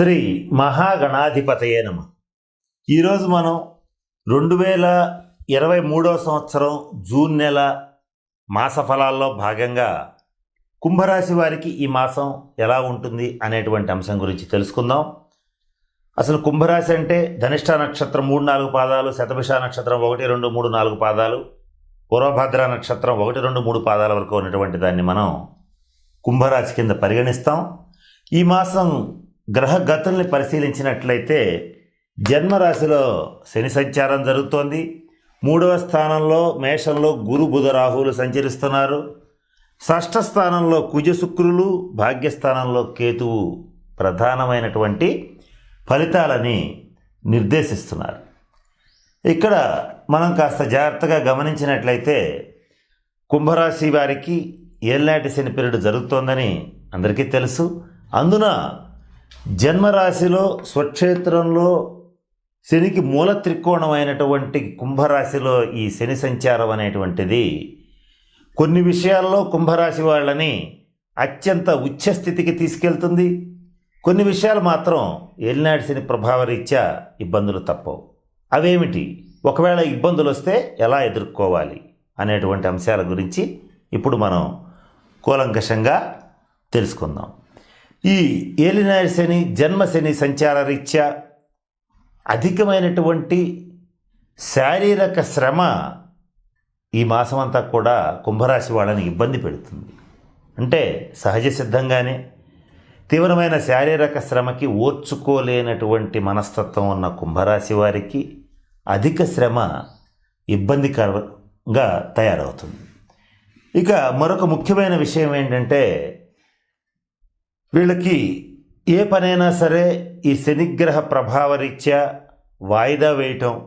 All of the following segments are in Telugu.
శ్రీ మహాగణాధిపతయే నమ. ఈరోజు మనం రెండు వేల ఇరవై మూడవ సంవత్సరం జూన్ నెల మాస ఫలాల్లో భాగంగా కుంభరాశి వారికి ఈ మాసం ఎలా ఉంటుంది అనేటువంటి అంశం గురించి తెలుసుకుందాం. అసలు కుంభరాశి అంటే ధనిష్ట నక్షత్రం మూడు నాలుగు పాదాలు శతభిష నక్షత్రం ఒకటి రెండు మూడు నాలుగు పాదాలు పూర్వభద్ర నక్షత్రం ఒకటి రెండు మూడు పాదాల వరకు ఉన్నటువంటి దాన్ని మనం కుంభరాశి కింద పరిగణిస్తాం. ఈ మాసం గ్రహ గతుల్ని పరిశీలించినట్లయితే జన్మరాశిలో శని సంచారం జరుగుతోంది. మూడవ స్థానంలో మేషంలో గురు బుధ రాహువులు సంచరిస్తున్నారు. షష్ఠ స్థానంలో కుజ శుక్రులు భాగ్యస్థానంలో కేతువు ప్రధానమైనటువంటి ఫలితాలని నిర్దేశిస్తున్నారు. ఇక్కడ మనం కాస్త జాగ్రత్తగా గమనించినట్లయితే కుంభరాశి వారికి ఏళ్ళనాటి శని పీరియడ్ జరుగుతోందని అందరికీ తెలుసు. అందున జన్మరాశిలో స్వక్షేత్రంలో శనికి మూల త్రికోణమైనటువంటి కుంభరాశిలో ఈ శని సంచారం అనేటువంటిది. కొన్ని విషయాల్లో కుంభరాశి వాళ్ళని అత్యంత ఉచ్చస్థితికి తీసుకెళ్తుంది. కొన్ని విషయాలు మాత్రం ఏలినాటి శని ప్రభావరీత్యా ఇబ్బందులు తప్పవు. అవేమిటి? ఒకవేళ ఇబ్బందులు వస్తే ఎలా ఎదుర్కోవాలి అనేటువంటి అంశాల గురించి ఇప్పుడు మనం కూలంకషంగా తెలుసుకుందాం. ఈ ఏలినాయ శని జన్మ శని సంచార రీత్యా అధికమైనటువంటి శారీరక శ్రమ ఈ మాసమంతా కూడా కుంభరాశి వాళ్ళని ఇబ్బంది పెడుతుంది. అంటే సహజ సిద్ధంగానే తీవ్రమైన శారీరక శ్రమకి ఓర్చుకోలేనటువంటి మనస్తత్వం ఉన్న కుంభరాశి వారికి అధిక శ్రమ ఇబ్బందికరంగా తయారవుతుంది. ఇక మరొక ముఖ్యమైన విషయం ఏంటంటే వీళ్ళకి ఏ పనైనా సరే ఈ శనిగ్రహ ప్రభావరీత్యా వాయిదా వేయటం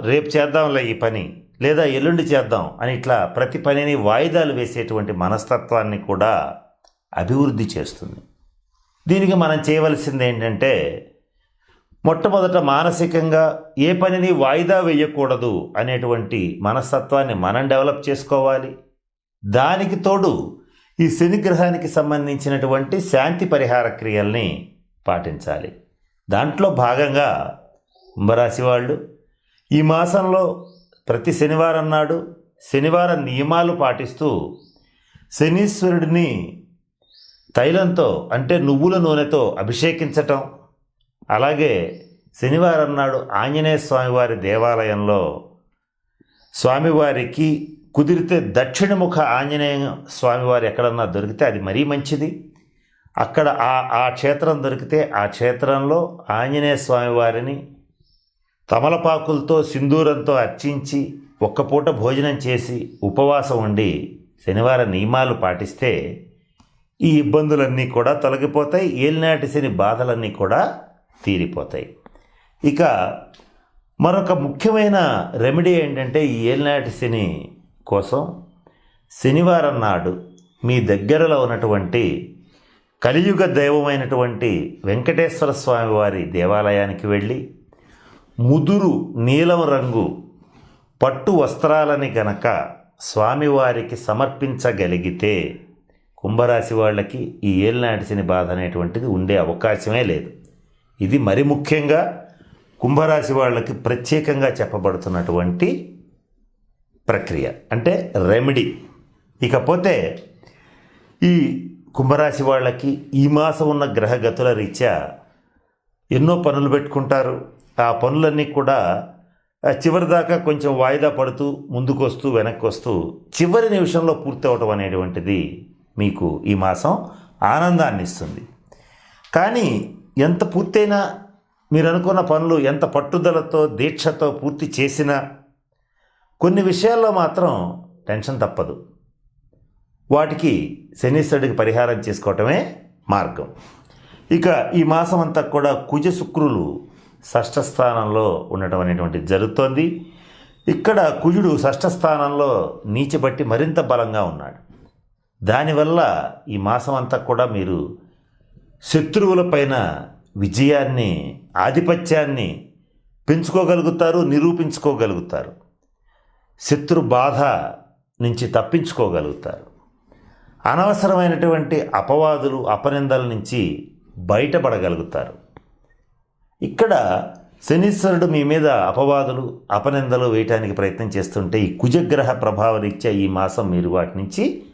రేపు చేద్దాంలే ఈ పని లేదా ఎల్లుండి చేద్దాం అని ఇట్లా ప్రతి పనిని వాయిదాలు వేసేటువంటి మనస్తత్వాన్ని కూడా అభివృద్ధి చేస్తుంది. దీనికి మనం చేయవలసింది ఏంటంటే మొట్టమొదట మానసికంగా ఏ పనిని వాయిదా వేయకూడదు అనేటువంటి మనస్తత్వాన్ని మనం డెవలప్ చేసుకోవాలి. దానికి తోడు ఈ శనిగ్రహానికి సంబంధించినటువంటి శాంతి పరిహార క్రియల్ని పాటించాలి. దాంట్లో భాగంగా కుంభరాశి వాళ్ళు ఈ మాసంలో ప్రతి శనివారం నాడు శనివారం నియమాలు పాటిస్తూ శనీశ్వరుడిని తైలంతో అంటే నువ్వుల నూనెతో అభిషేకించటం అలాగే శనివారం నాడు ఆంజనేయ స్వామివారి దేవాలయంలో స్వామివారికి కుదిరితే దక్షిణముఖ ఆంజనేయ స్వామివారు ఎక్కడన్నా దొరికితే అది మరీ మంచిది. అక్కడ ఆ ఆ క్షేత్రం దొరికితే ఆ క్షేత్రంలో ఆంజనేయ స్వామివారిని తమలపాకులతో సింధూరంతో అర్చించి ఒక్క పూట భోజనం చేసి ఉపవాసం ఉండి శనివారం నియమాలు పాటిస్తే ఈ ఇబ్బందులన్నీ కూడా తొలగిపోతాయి ఏలినాటి శని బాధలన్నీ కూడా తీరిపోతాయి. ఇక మరొక ముఖ్యమైన రెమెడీ ఏంటంటే ఈ ఏలినాటి శని కోసం శనివారం నాడు మీ దగ్గరలో ఉన్నటువంటి కలియుగ దైవమైనటువంటి వెంకటేశ్వర స్వామి వారి దేవాలయానికి వెళ్ళి ముదురు నీలం రంగు పట్టు వస్త్రాలని గనక స్వామివారికి సమర్పించగలిగితే కుంభరాశి వాళ్ళకి ఈ ఏలినాటి శని బాధ అనేటువంటిది ఉండే అవకాశమే లేదు. ఇది మరి ముఖ్యంగా కుంభరాశి వాళ్ళకి ప్రత్యేకంగా చెప్పబడుతున్నటువంటి ప్రక్రియ అంటే రెమెడీ ఇకపోతే ఈ కుంభరాశి వాళ్ళకి ఈ మాసం ఉన్న గ్రహగతుల రీత్యా ఎన్నో పనులు పెట్టుకుంటారు. ఆ పనులన్నీ కూడా చివరిదాకా చివరి దాకా కొంచెం వాయిదా పడుతూ ముందుకు వస్తూ వెనక్కి వస్తూ చివరి నిమిషంలో పూర్తి అవటం అనేటువంటిది మీకు ఈ మాసం ఆనందాన్ని ఇస్తుంది. కానీ ఎంత పూర్తయినా మీరు అనుకున్న పనులు ఎంత పట్టుదలతో దీక్షతో పూర్తి చేసినా కొన్ని విషయాల్లో మాత్రం టెన్షన్ తప్పదు. వాటికి శనిశ్వరుడికి పరిహారం చేసుకోవటమే మార్గం. ఇక ఈ మాసం అంతా కూడా కుజ శుక్రులు షష్ఠ స్థానంలో ఉండటం అనేటువంటిది జరుగుతోంది. ఇక్కడ కుజుడు షష్ఠ స్థానంలో నీచబట్టి మరింత బలంగా ఉన్నాడు. దానివల్ల ఈ మాసం అంతా కూడా మీరు శత్రువులపైన విజయాన్ని ఆధిపత్యాన్ని పెంచుకోగలుగుతారు నిరూపించుకోగలుగుతారు. శత్రు బాధ నుంచి తప్పించుకోగలుగుతారు. అనవసరమైనటువంటి అపవాదులు అపనిందల నుంచి బయటపడగలుగుతారు. ఇక్కడ శనీశ్వరుడు మీ మీద అపవాదులు అపనిందలు వేయటానికి ప్రయత్నం చేస్తుంటే ఈ కుజగ్రహ ప్రభావరీత్యా ఈ మాసం మీరు వాటి నుంచి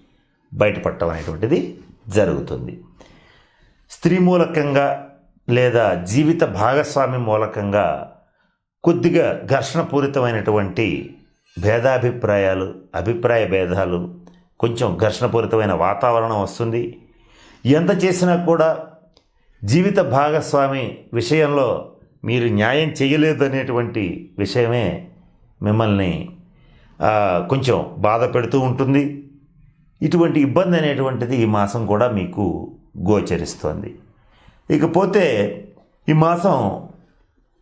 బయటపడటం అనేటువంటిది జరుగుతుంది. స్త్రీ మూలకంగా లేదా జీవిత భాగస్వామి మూలకంగా కొద్దిగా ఘర్షణపూరితమైనటువంటి భేదాభిప్రాయాలు అభిప్రాయ భేదాలు కొంచెం ఘర్షణపూరితమైన వాతావరణం వస్తుంది. ఎంత చేసినా కూడా జీవిత భాగస్వామి విషయంలో మీరు న్యాయం చేయలేదు అనేటువంటి విషయమే మిమ్మల్ని కొంచెం బాధ పెడుతూ ఉంటుంది. ఇటువంటి ఇబ్బంది అనేటువంటిది ఈ మాసం కూడా మీకు గోచరిస్తోంది. ఇకపోతే ఈ మాసం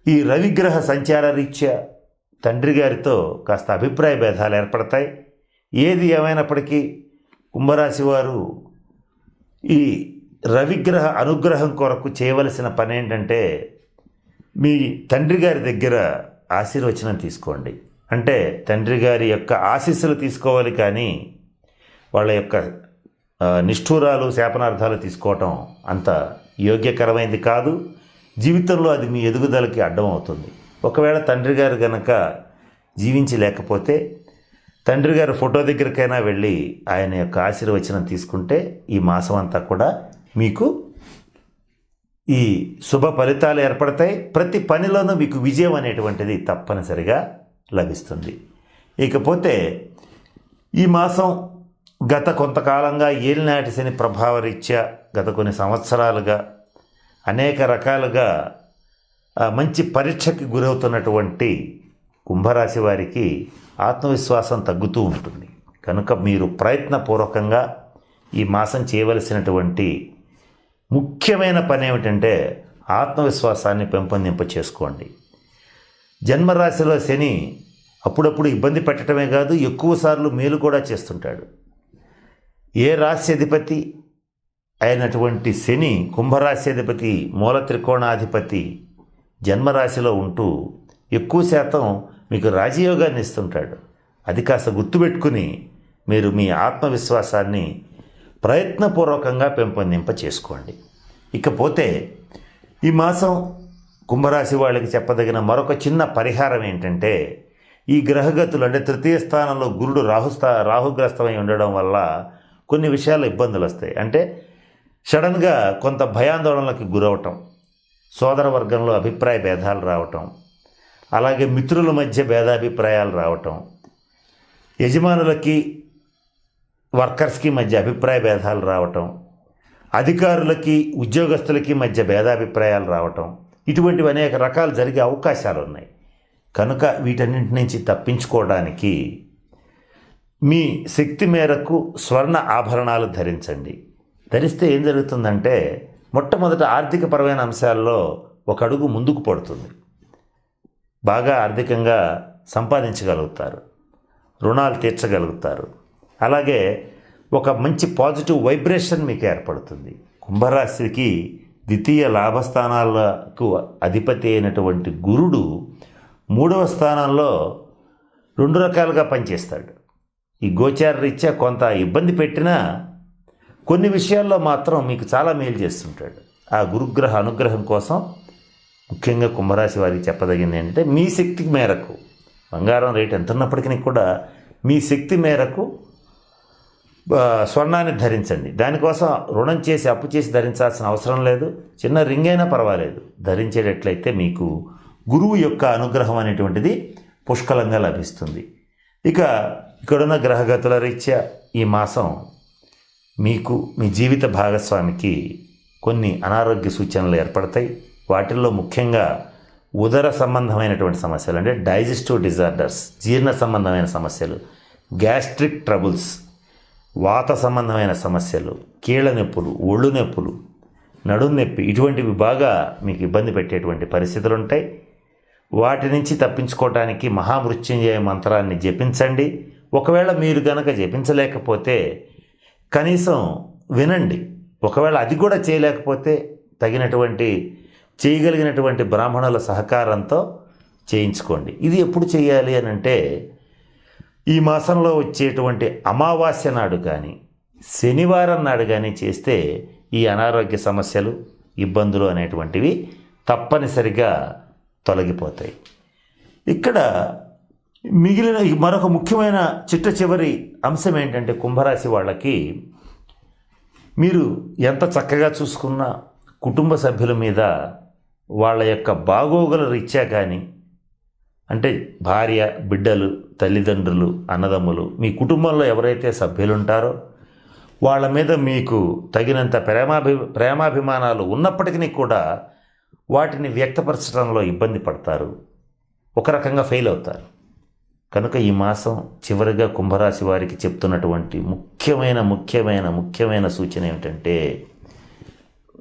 ఈ రవిగ్రహ సంచార రీత్యా తండ్రి గారితో కాస్త అభిప్రాయ భేదాలు ఏర్పడతాయి. ఏది ఏమైనప్పటికీ కుంభరాశి వారు ఈ రవిగ్రహ అనుగ్రహం కొరకు చేయవలసిన పని ఏంటంటే మీ తండ్రి గారి దగ్గర ఆశీర్వచనం తీసుకోండి. అంటే తండ్రి గారి యొక్క ఆశీస్సులు తీసుకోవాలి కానీ వాళ్ళ యొక్క నిష్ఠూరాలు శాపనార్థాలు తీసుకోవటం అంత యోగ్యకరమైనది కాదు. జీవితంలో అది మీ ఎదుగుదలకి అడ్డం అవుతుంది ఒకవేళ తండ్రి గారు గనక జీవించి లేకపోతే తండ్రి గారి ఫోటో దగ్గరికైనా వెళ్ళి ఆయన యొక్క ఆశీర్వచనం తీసుకుంటే ఈ మాసం అంతా కూడా మీకు ఈ శుభ ఫలితాలు ఏర్పడతాయి. ప్రతి పనిలోనూ మీకు విజయం అనేటువంటిది తప్పనిసరిగా లభిస్తుంది. ఇకపోతే ఈ మాసం గత కొంతకాలంగా ఏలినాటి శని ప్రభావరీత్యా గత కొన్ని సంవత్సరాలుగా అనేక రకాలుగా మంచి పరీక్షకి గురవుతున్నటువంటి కుంభరాశి వారికి ఆత్మవిశ్వాసం తగ్గుతూ ఉంటుంది. కనుక మీరు ప్రయత్నపూర్వకంగా ఈ మాసం చేయవలసినటువంటి ముఖ్యమైన పని ఏమిటంటే ఆత్మవిశ్వాసాన్ని పెంపొందింప చేసుకోండి. జన్మరాశిలో శని అప్పుడప్పుడు ఇబ్బంది పెట్టడమే కాదు ఎక్కువసార్లు మేలు కూడా చేస్తుంటాడు. ఏ రాశ్యాధిపతి అయినటువంటి శని కుంభరాశ్యాధిపతి మూల త్రికోణాధిపతి జన్మరాశిలో ఉంటూ ఎక్కువ శాతం మీకు రాజయోగాన్ని ఇస్తుంటాడు. అది కాస్త గుర్తుపెట్టుకుని మీరు మీ ఆత్మవిశ్వాసాన్ని ప్రయత్నపూర్వకంగా పెంపొందింప చేసుకోండి. ఇకపోతే ఈ మాసం కుంభరాశి వాళ్ళకి చెప్పదగిన మరొక చిన్న పరిహారం ఏంటంటే ఈ గ్రహగతులు అంటే తృతీయ స్థానంలో గురుడు రాహుస్థా రాహుగ్రస్తమై ఉండడం వల్ల కొన్ని విషయాలు ఇబ్బందులు వస్తాయి అంటే సడన్గా కొంత భయాందోళనలకు గురవటం సోదర వర్గంలో అభిప్రాయ భేదాలు రావటం అలాగే మిత్రుల మధ్య భేదాభిప్రాయాలు రావటం యజమానులకి వర్కర్స్కి మధ్య అభిప్రాయ భేదాలు రావటం అధికారులకి ఉద్యోగస్తులకి మధ్య భేదాభిప్రాయాలు రావటం ఇటువంటివి అనేక రకాలు జరిగే అవకాశాలు ఉన్నాయి. కనుక వీటన్నింటి నుంచి తప్పించుకోవడానికి మీ శక్తి మేరకు స్వర్ణ ఆభరణాలు ధరించండి. ధరిస్తే ఏం జరుగుతుందంటే మొట్టమొదట ఆర్థికపరమైన అంశాల్లో ఒక అడుగు ముందుకు పడుతుంది. బాగా ఆర్థికంగా సంపాదించగలుగుతారు. రుణాలు తీర్చగలుగుతారు. అలాగే ఒక మంచి పాజిటివ్ వైబ్రేషన్ మీకు ఏర్పడుతుంది. కుంభరాశికి ద్వితీయ లాభస్థానాలకు అధిపతి అయినటువంటి గురుడు మూడవ స్థానంలో రెండు రకాలుగా పనిచేస్తాడు. ఈ గోచార రీత్యా కొంత ఇబ్బంది పెట్టినా కొన్ని విషయాల్లో మాత్రం మీకు చాలా మేలు చేస్తుంటాడు. ఆ గురుగ్రహ అనుగ్రహం కోసం ముఖ్యంగా కుంభరాశి వారికి చెప్పదగింది ఏంటంటే మీ శక్తి మేరకు బంగారం రేటు ఎంత ఉన్నప్పటికీ కూడా మీ శక్తి మేరకు స్వర్ణాన్ని ధరించండి. దానికోసం రుణం చేసి అప్పు చేసి ధరించాల్సిన అవసరం లేదు. చిన్న రింగ్ అయినా పర్వాలేదు. ధరించేటట్లయితే మీకు గురువు యొక్క అనుగ్రహం అనేటువంటిది పుష్కలంగా లభిస్తుంది. ఇక ఇక్కడున్న గ్రహగతుల రీత్యా ఈ మాసం మీకు మీ జీవిత భాగస్వామికి కొన్ని అనారోగ్య సూచనలు ఏర్పడతాయి. వాటిల్లో ముఖ్యంగా ఉదర సంబంధమైనటువంటి సమస్యలు అంటే డైజెస్టివ్ డిజార్డర్స్ జీర్ణ సంబంధమైన సమస్యలు గ్యాస్ట్రిక్ ట్రబుల్స్ వాత సంబంధమైన సమస్యలు కీళ్ళ నొప్పులు ఒళ్ళు నొప్పులు నడుం నొప్పి ఇటువంటివి బాగా మీకు ఇబ్బంది పెట్టేటువంటి పరిస్థితులు ఉంటాయి వాటి నుంచి తప్పించుకోవటానికి మహామృత్యుంజయ మంత్రాన్ని జపించండి. ఒకవేళ మీరు గనక జపించలేకపోతే కనీసం వినండి. ఒకవేళ అది కూడా చేయలేకపోతే తగినటువంటి చేయగలిగినటువంటి బ్రాహ్మణుల సహకారంతో చేయించుకోండి. ఇది ఎప్పుడు చేయాలి అని అంటే ఈ మాసంలో వచ్చేటువంటి అమావాస్య నాడు కానీ శనివారం నాడు కానీ చేస్తే ఈ అనారోగ్య సమస్యలు ఇబ్బందులు అనేటువంటివి తప్పనిసరిగా తొలగిపోతాయి. ఇక్కడ మిగిలిన మరొక ముఖ్యమైన చిట్ట చివరి అంశం ఏంటంటే కుంభరాశి వాళ్ళకి మీరు ఎంత చక్కగా చూసుకున్నా కుటుంబ సభ్యుల మీద వాళ్ళ యొక్క బాగోగుల రీత్యా కానీ అంటే భార్య బిడ్డలు తల్లిదండ్రులు అన్నదమ్ములు మీ కుటుంబంలో ఎవరైతే సభ్యులు ఉంటారో వాళ్ళ మీద మీకు తగినంత ప్రేమాభి ప్రేమాభిమానాలు ఉన్నప్పటికీ కూడా వాటిని వ్యక్తపరచడంలో ఇబ్బంది పడతారు. ఒక రకంగా ఫెయిల్ అవుతారు. కనుక ఈ మాసం చివరిగా కుంభరాశి వారికి చెప్తున్నటువంటి ముఖ్యమైన ముఖ్యమైన ముఖ్యమైన సూచన ఏమిటంటే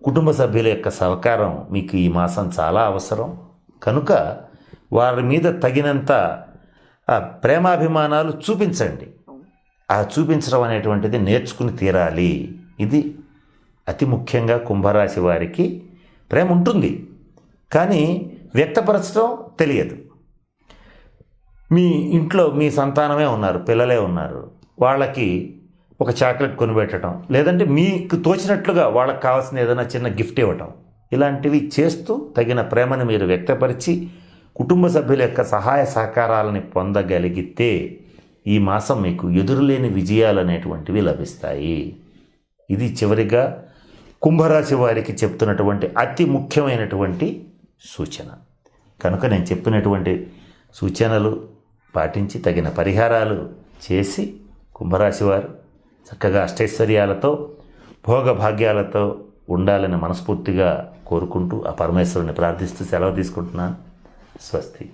కుటుంబ సభ్యుల యొక్క సహకారం మీకు ఈ మాసం చాలా అవసరం. కనుక వారి మీద తగినంత ప్రేమాభిమానాలు చూపించండి. ఆ చూపించడం అనేటువంటిది నేర్చుకుని తీరాలి. ఇది అతి ముఖ్యంగా కుంభరాశి వారికి ప్రేమ ఉంటుంది. కానీ వ్యక్తపరచడం తెలియదు. మీ ఇంట్లో మీ సంతానమే ఉన్నారు పిల్లలే ఉన్నారు. వాళ్ళకి ఒక చాక్లెట్ కొనిపెట్టడం లేదంటే మీకు తోచినట్లుగా వాళ్ళకి కావాల్సిన ఏదైనా చిన్న గిఫ్ట్ ఇవ్వటం ఇలాంటివి చేస్తూ తగిన ప్రేమను మీరు వ్యక్తపరిచి కుటుంబ సభ్యుల యొక్క సహాయ సహకారాలని పొందగలిగితే ఈ మాసం మీకు ఎదురులేని విజయాలు అనేటువంటివి లభిస్తాయి. ఇది చివరిగా కుంభరాశి వారికి చెప్తున్నటువంటి అతి ముఖ్యమైనటువంటి సూచన. కనుక నేను చెప్పినటువంటి సూచనలు పాటించి తగిన పరిహారాలు చేసి కుంభరాశి వారు చక్కగా అష్టైశ్వర్యాలతో భోగభాగ్యాలతో ఉండాలని మనస్ఫూర్తిగా కోరుకుంటూ ఆ పరమేశ్వరుని ప్రార్థిస్తూ సెలవు తీసుకుంటున్నాను. స్వస్తి.